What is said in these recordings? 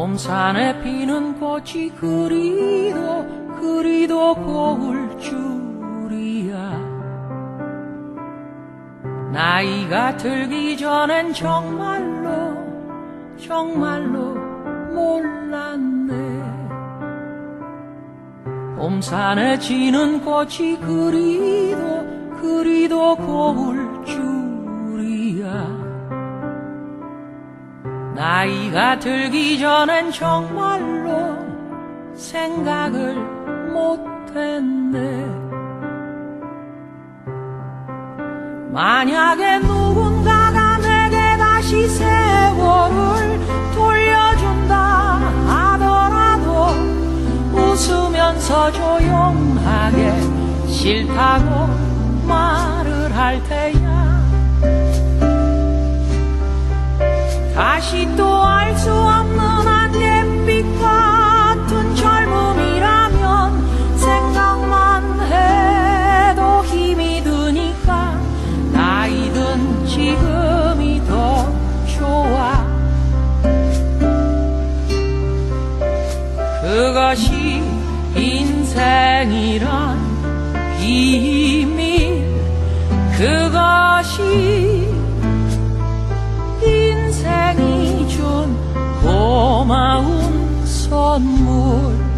봄산에 피는 꽃이 그리도 그리도 고울 줄이야. 나이가 들기 전엔 정말로 정말로 몰랐네. 봄산에 지는 꽃이 그리도 그리도 고울 줄 나이가 들기 전엔 정말로 생각을 못했네. 만약에 누군가가 내게 다시 세월을 돌려준다 하더라도 웃으면서 조용하게 싫다고 말을 할 테야 알 수 없는 안갯빛 같은 젊음이라면 생각만 해도 힘이 드니까 나이 든 지금이 더 좋아. 그것이 인생이란 비밀 그것이 고마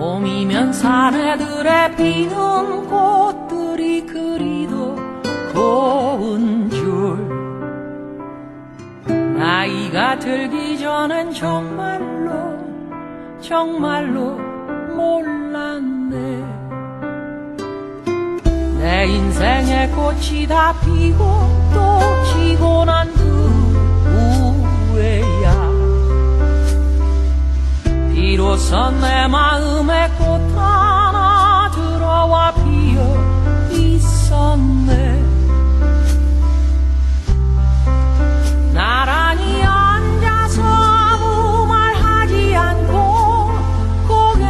봄이면 사내들의 피는 꽃들이 그리도 고운 줄 나이가 들기 전엔 정말로 정말로 몰랐네. 내 인생의 꽃이 다 피고 또 지고 난 비로소 내 마음에 꽃 하나 들어와 피어 있었네. 나란히 앉아서 아무 말 하지 않고 고개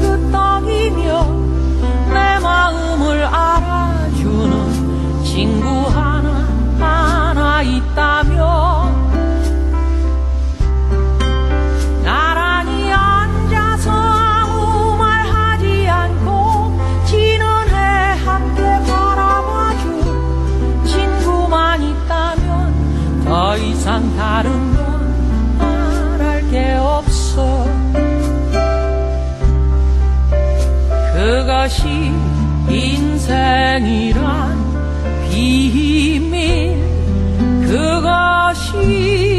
끄덕이며 내 마음을 알아주는 친구 하나 하나 있다 더 이상 다른 건 말할 게 없어. 그것이 인생이란 비밀. 그것이